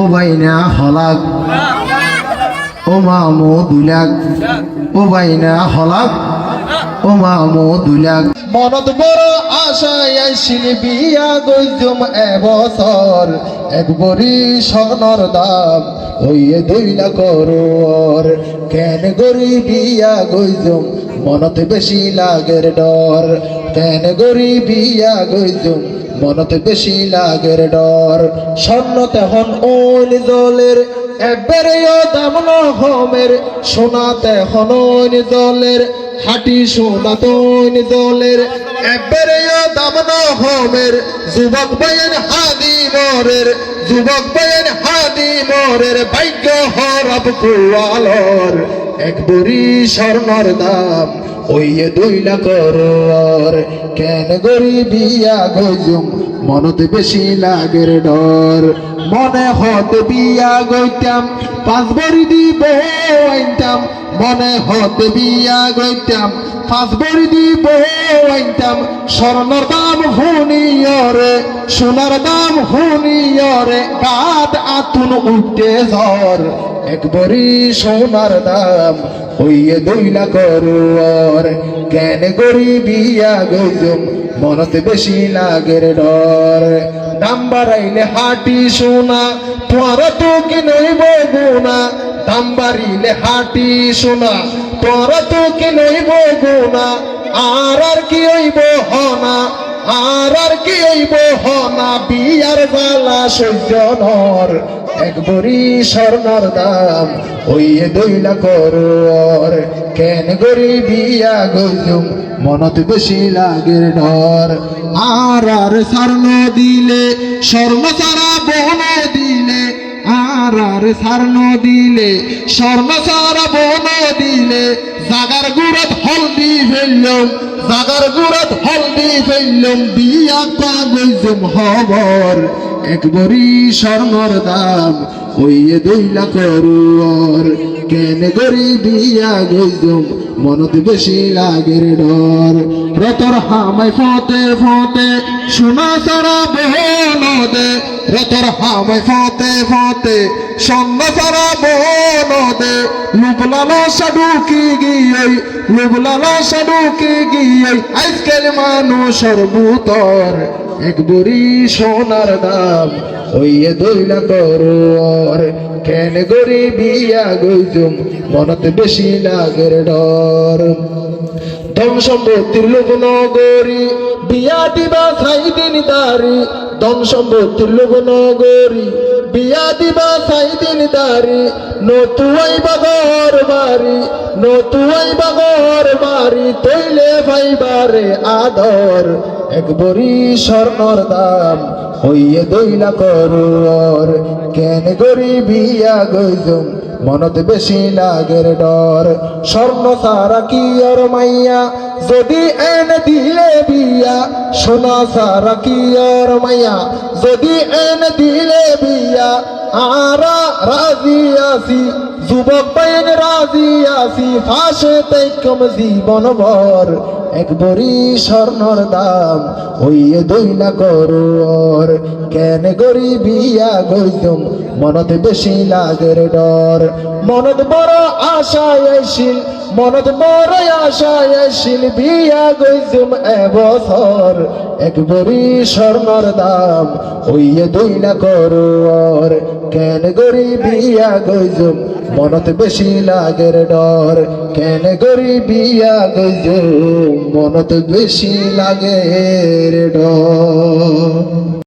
ও বাইনা হলাক। ও মামু দুলাক ও বাইনা হলাক। ও মামু দুলাক মনত বড় আশায় আইছিল বিয়া গইজুম এবছর। একবরি স্বর্ণর দাম হইয়ে দইলা করর কেন গরি বিয়া গইজুম মনত বেশি লাগের ডর। কেন গরি বিয়া গইজুম মনত বেশি লাগের ডর। স্বর্ণ তেহন ওন জলের এবারেও দাম নহমের। সোনা তেহন ওন জলের, হাটি সোনা তোন জলের এবারেও দাম নহমের। যুবক বয়েন হাদি মরের, যুবক বয়েন হাদি মরের, ভাগ্য হরব কুয়ালর। এক বুড়ি স্বর্ণর দাম ওইয়ে দুইলা করর কেন গরি বিয়া গজুম, মনত বেশি লাগের ডর। মনে হত বিয়া গইতাম, পাঁচ বড়ি দিব আইতাম মনে হত বিয়া গইতাম, পাঁচ বড়ি দিব আইতাম স্বর্ণর দাম হুনিয়রে সোনার দাম হুনিয়রে কাত আতুন উঠতে ঝড়। একবারই সোনার দাম হইয়ে দইলা করর কেন গরি বিয়া গজুম মনতে বেশি লাগের ডর। দাম বাড়াইলে হাটি সোনা তোমার তো কি নইব গুনা দাম বাড়িলে হাটি সোনা তোমার তো কি নইব গুনা আর আর কি হইব হনা, আর আর কি হইব হনা বিয়ার বালা সজ্জনর একবরি স্বর্ণর দাম ওইয়ে দইলা করর কেন গরি বিয়া গজুম মনত বেশি লাগের ডর। আর আর স্বর্ণ দিলে, স্বর্ণ সারা বন দিলে, আর আর স্বর্ণ দিলে, স্বর্ণ সারা বন দিলে জাগার গুড়ত হলদি ফেললাম জাগার গুড়ত হলদি ফেললাম বিয়া পাগল হবর। এক বরি স্বর্ণর দাম হইয়ে দইলা করুর কেন গরি দিয়া গইজুম মনত বেশি লাগের ডর। রতর হামাই ফতে ফতে, সোনা সারা বহন দে রতর হামাই ফতে ফতে সন্ন সারা বহন দে লুবলালো সাডুকি গিয়ে লুবলালো সাডুকি গিয়ে আজকাল মানুষের বুতর এক বুড়ি সোনার দাম ওইয়ে দইলা করর কেন গরি বিয়া গইজুম মনত বেশি লাগের ডর ধন সম্পত্তির লোক নগরী বিয়া দিবা সাই দিন দারি ধন সম্পত্তির লোক নগরী বিয়া দিবা সাই দিন দারি নতুয়াই বাগর বাড়ি নতুয়াই বাগর বাড়ি, তৈলে ভাইবারে আদর। এক বড়ি স্বর্ণর দাম হইয়ে দইলা করর কেন গরি বিয়া গইজুম মনত বেশি লাগের ডর। স্বর্ণ সারা কি আর মাইয়া? যদি এন দিলে বিয়া, সোনা সারা কি আর মাইয়া? যদি এন দিলে বিয়া, আরা রাজি আসি যুবক বাইন রাজি আসি ফাঁসে তাই কম জীবন ভর। একবারই স্বর্ণর দাম হইয়ে দইলা করর কেন গরি বিয়া গইতুম মনত বেশি লাগের ডর। মনত বড় আশায় আইছিল মনত বড় আশায় আইছিল বিয়া গইতুম এবছর। একবারই স্বর্ণর দাম হইয়ে দইলা করর কেন গরি বিয়া গইতুম মনত বেশি লাগের ডর। কেন গরি বিয়া গইতুম মনত বেশি লাগের ডর।